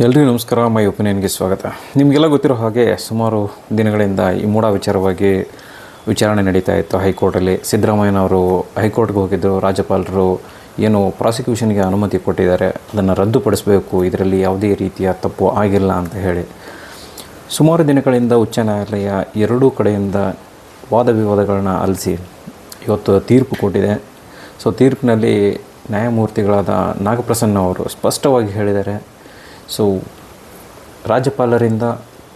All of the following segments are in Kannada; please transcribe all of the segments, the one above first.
ಎಲ್ರಿಗೂ ನಮಸ್ಕಾರ. ಮೈ ಒಪಿನಿಯನ್ಗೆ ಸ್ವಾಗತ. ನಿಮಗೆಲ್ಲ ಗೊತ್ತಿರೋ ಹಾಗೆ ಸುಮಾರು ದಿನಗಳಿಂದ ಈ ಮೂಢ ವಿಚಾರವಾಗಿ ವಿಚಾರಣೆ ನಡೀತಾ ಇತ್ತು ಹೈಕೋರ್ಟಲ್ಲಿ. ಸಿದ್ದರಾಮಯ್ಯನವರು ಹೈಕೋರ್ಟ್ಗೆ ಹೋಗಿದ್ದರು ರಾಜ್ಯಪಾಲರು ಏನು ಪ್ರಾಸಿಕ್ಯೂಷನ್ಗೆ ಅನುಮತಿ ಕೊಟ್ಟಿದ್ದಾರೆ, ಅದನ್ನು ರದ್ದುಪಡಿಸಬೇಕು, ಇದರಲ್ಲಿ ಯಾವುದೇ ರೀತಿಯ ತಪ್ಪು ಆಗಿಲ್ಲ ಅಂತ ಹೇಳಿ. ಸುಮಾರು ದಿನಗಳಿಂದ ಉಚ್ಚ ನ್ಯಾಯಾಲಯ ಎರಡೂ ಕಡೆಯಿಂದ ವಾದ ವಿವಾದಗಳನ್ನ ಅಲಿಸಿ ಇವತ್ತು ತೀರ್ಪು ಕೊಟ್ಟಿದೆ. ಸೊ, ತೀರ್ಪಿನಲ್ಲಿ ನ್ಯಾಯಮೂರ್ತಿಗಳಾದ ನಾಗಪ್ರಸನ್ನ ಅವರು ಸ್ಪಷ್ಟವಾಗಿ ಹೇಳಿದ್ದಾರೆ. ಸೊ ರಾಜ್ಯಪಾಲರಿಂದ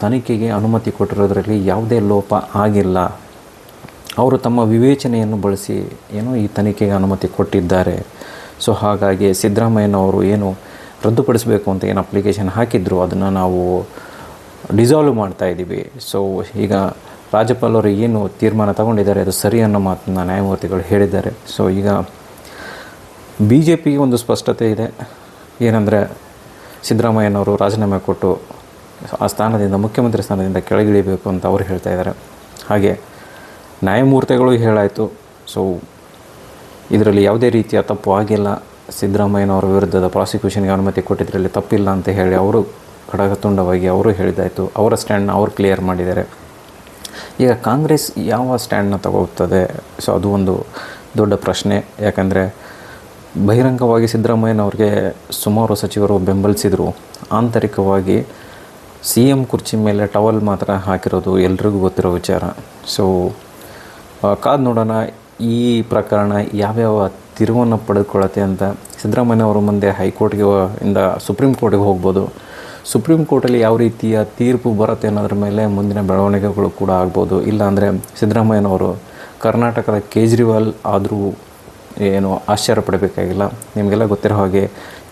ತನಿಖೆಗೆ ಅನುಮತಿ ಕೊಟ್ಟಿರೋದರಲ್ಲಿ ಯಾವುದೇ ಲೋಪ ಆಗಿಲ್ಲ. ಅವರು ತಮ್ಮ ವಿವೇಚನೆಯನ್ನು ಬಳಸಿ ಏನೋ ಈ ತನಿಖೆಗೆ ಅನುಮತಿ ಕೊಟ್ಟಿದ್ದಾರೆ. ಸೊ ಹಾಗಾಗಿ ಸಿದ್ದರಾಮಯ್ಯನವರು ಏನು ರದ್ದುಪಡಿಸಬೇಕು ಅಂತ ಏನು ಅಪ್ಲಿಕೇಶನ್ ಹಾಕಿದ್ರು, ಅದನ್ನು ನಾವು ಡಿಸಾಲ್ವ್ ಮಾಡ್ತಾ ಇದ್ದೀವಿ. ಸೊ ಈಗ ರಾಜ್ಯಪಾಲರು ಏನು ತೀರ್ಮಾನ ತಗೊಂಡಿದ್ದಾರೆ, ಅದು ಸರಿ ಅನ್ನೋ ಮಾತನ್ನ ನ್ಯಾಯಮೂರ್ತಿಗಳು ಹೇಳಿದ್ದಾರೆ. ಸೊ ಈಗ ಬಿ ಜೆ ಪಿಗೆ ಒಂದು ಸ್ಪಷ್ಟತೆ ಇದೆ. ಏನಂದರೆ ಸಿದ್ದರಾಮಯ್ಯನವರು ರಾಜೀನಾಮೆ ಕೊಟ್ಟು ಆ ಸ್ಥಾನದಿಂದ, ಮುಖ್ಯಮಂತ್ರಿ ಸ್ಥಾನದಿಂದ ಕೆಳಗಿಳಿಬೇಕು ಅಂತ ಅವರು ಹೇಳ್ತಾ ಇದ್ದಾರೆ. ಹಾಗೆ ನ್ಯಾಯಮೂರ್ತಿಗಳು ಹೇಳಾಯಿತು ಸೊ ಇದರಲ್ಲಿ ಯಾವುದೇ ರೀತಿಯ ತಪ್ಪು ಆಗಿಲ್ಲ. ಸಿದ್ದರಾಮಯ್ಯನವರ ವಿರುದ್ಧದ ಪ್ರಾಸಿಕ್ಯೂಷನ್ಗೆ ಅನುಮತಿ ಕೊಟ್ಟಿದ್ದರಲ್ಲಿ ತಪ್ಪಿಲ್ಲ ಅಂತ ಹೇಳಿ ಅವರು ಖಡಗತುಂಡವಾಗಿ ಅವರು ಹೇಳಿದಾಯಿತು ಅವರ ಸ್ಟ್ಯಾಂಡ್ನ ಅವರು ಕ್ಲಿಯರ್ ಮಾಡಿದ್ದಾರೆ. ಈಗ ಕಾಂಗ್ರೆಸ್ ಯಾವ ಸ್ಟ್ಯಾಂಡ್ನ ತಗೋತದೆ ಸೊ ಅದು ಒಂದು ದೊಡ್ಡ ಪ್ರಶ್ನೆ. ಯಾಕಂದರೆ ಬಹಿರಂಗವಾಗಿ ಸಿದ್ದರಾಮಯ್ಯನವ್ರಿಗೆ ಸುಮಾರು ಸಚಿವರು ಬೆಂಬಲಿಸಿದರು. ಆಂತರಿಕವಾಗಿ ಸಿ ಎಂ ಕುರ್ಚಿ ಮೇಲೆ ಟವಲ್ ಮಾತ್ರ ಹಾಕಿರೋದು ಎಲ್ರಿಗೂ ಗೊತ್ತಿರೋ ವಿಚಾರ. ಸೊ ಕಾದು ನೋಡೋಣ ಈ ಪ್ರಕರಣ ಯಾವ್ಯಾವ ತಿರುವನ್ನು ಪಡೆದುಕೊಳ್ಳುತ್ತೆ ಅಂತ ಸಿದ್ದರಾಮಯ್ಯನವರ ಮುಂದೆ ಹೈಕೋರ್ಟ್ಗೆ ಇಂದ ಸುಪ್ರೀಂ ಕೋರ್ಟಿಗೆ ಹೋಗ್ಬೋದು. ಸುಪ್ರೀಂ ಕೋರ್ಟಲ್ಲಿ ಯಾವ ರೀತಿಯ ತೀರ್ಪು ಬರುತ್ತೆ ಅನ್ನೋದ್ರ ಮೇಲೆ ಮುಂದಿನ ಬೆಳವಣಿಗೆಗಳು ಕೂಡ ಆಗ್ಬೋದು. ಇಲ್ಲಾಂದರೆ ಸಿದ್ದರಾಮಯ್ಯನವರು ಕರ್ನಾಟಕದ ಕೇಜ್ರಿವಾಲ್ ಆದರೂ ಏನು ಆಶ್ಚರ್ಯ ಪಡಬೇಕಾಗಿಲ್ಲ. ನಿಮಗೆಲ್ಲ ಗೊತ್ತಿರೋ ಹಾಗೆ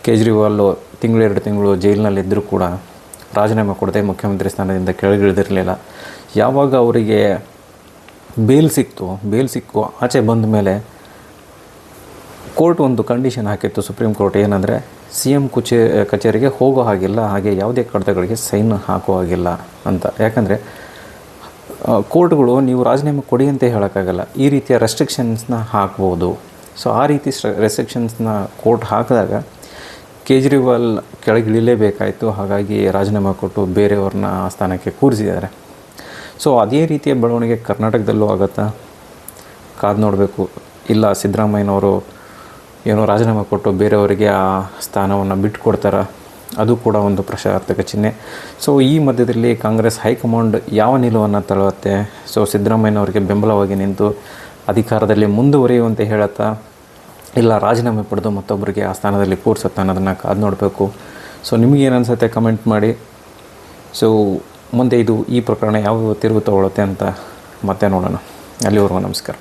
ಕೇಜ್ರಿವಾಲ್ ತಿಂಗಳು ಎರಡು ತಿಂಗಳು ಜೈಲಿನಲ್ಲಿದ್ದರೂ ಕೂಡ ರಾಜೀನಾಮೆ ಕೊಡದೆ ಮುಖ್ಯಮಂತ್ರಿ ಸ್ಥಾನದಿಂದ ಕೆಳಗಿಳಿದಿರಲಿಲ್ಲ. ಯಾವಾಗ ಅವರಿಗೆ ಬೇಲ್ ಸಿಕ್ತು, ಬೇಲ್ ಸಿಕ್ಕು ಆಚೆ ಬಂದ ಮೇಲೆ ಕೋರ್ಟ್ ಒಂದು ಕಂಡೀಷನ್ ಹಾಕಿತ್ತು ಸುಪ್ರೀಂ ಕೋರ್ಟ್ ಏನಂದರೆ ಸಿ ಎಂ ಕುಚೇ, ಕಚೇರಿಗೆ ಹೋಗೋ ಹಾಗಿಲ್ಲ, ಹಾಗೆ ಯಾವುದೇ ಕಡತಗಳಿಗೆ ಸೈನ್ ಹಾಕೋ ಹಾಗಿಲ್ಲ ಅಂತ. ಯಾಕಂದರೆ ಕೋರ್ಟ್ಗಳು ನೀವು ರಾಜೀನಾಮೆ ಕೊಡಿ ಅಂತ ಹೇಳೋಕ್ಕಾಗಲ್ಲ. ಈ ರೀತಿಯ ರೆಸ್ಟ್ರಿಕ್ಷನ್ಸ್ನ ಹಾಕ್ಬೋದು. ಸೊ ಆ ರೀತಿ ರೆಸ್ಟ್ರಿಕ್ಷನ್ಸ್ನ ಕೋರ್ಟ್ ಹಾಕಿದಾಗ ಕೇಜ್ರಿವಾಲ್ ಕೆಳಗಿಳಿಲೇಬೇಕಾಯಿತು ಹಾಗಾಗಿ ರಾಜೀನಾಮೆ ಕೊಟ್ಟು ಬೇರೆಯವ್ರನ್ನ ಆ ಸ್ಥಾನಕ್ಕೆ ಕೂರಿಸಿದ್ದಾರೆ. ಸೊ ಅದೇ ರೀತಿಯ ಬೆಳವಣಿಗೆ ಕರ್ನಾಟಕದಲ್ಲೂ ಆಗತ್ತಾ? ಕಾದು ನೋಡಬೇಕು. ಇಲ್ಲ, ಸಿದ್ದರಾಮಯ್ಯನವರು ಏನೋ ರಾಜೀನಾಮೆ ಕೊಟ್ಟು ಬೇರೆಯವರಿಗೆ ಆ ಸ್ಥಾನವನ್ನು ಬಿಟ್ಟುಕೊಡ್ತಾರ ಅದು ಕೂಡ ಒಂದು ಪ್ರಶಾರ್ಥಕ ಚಿಹ್ನೆ. ಸೊ ಈ ಮಧ್ಯದಲ್ಲಿ ಕಾಂಗ್ರೆಸ್ ಹೈಕಮಾಂಡ್ ಯಾವ ನಿಲುವನ್ನು ತಳುತ್ತೆ ಸೊ ಸಿದ್ದರಾಮಯ್ಯನವರಿಗೆ ಬೆಂಬಲವಾಗಿ ನಿಂತು ಅಧಿಕಾರದಲ್ಲಿ ಮುಂದುವರಿಯುವಂತೆ ಹೇಳುತ್ತಾ, ಇಲ್ಲ ರಾಜೀನಾಮೆ ಪಡೆದು ಮತ್ತೊಬ್ಬರಿಗೆ ಆ ಸ್ಥಾನದಲ್ಲಿ ಕೂರಿಸುತ್ತಾ ಅನ್ನೋದನ್ನು ಕಾದು ನೋಡಬೇಕು. ಸೊ ನಿಮಗೇನು ಅನಿಸುತ್ತೆ ಕಮೆಂಟ್ ಮಾಡಿ. ಸೊ ಮುಂದೆ ಇದು ಈ ಪ್ರಕರಣ ಯಾವ ತಿರುವು ತಗೊಳುತ್ತೆ ಅಂತ ಮತ್ತೆ ನೋಡೋಣ. ಅಲ್ಲಿವರೆಗೂ ನಮಸ್ಕಾರ.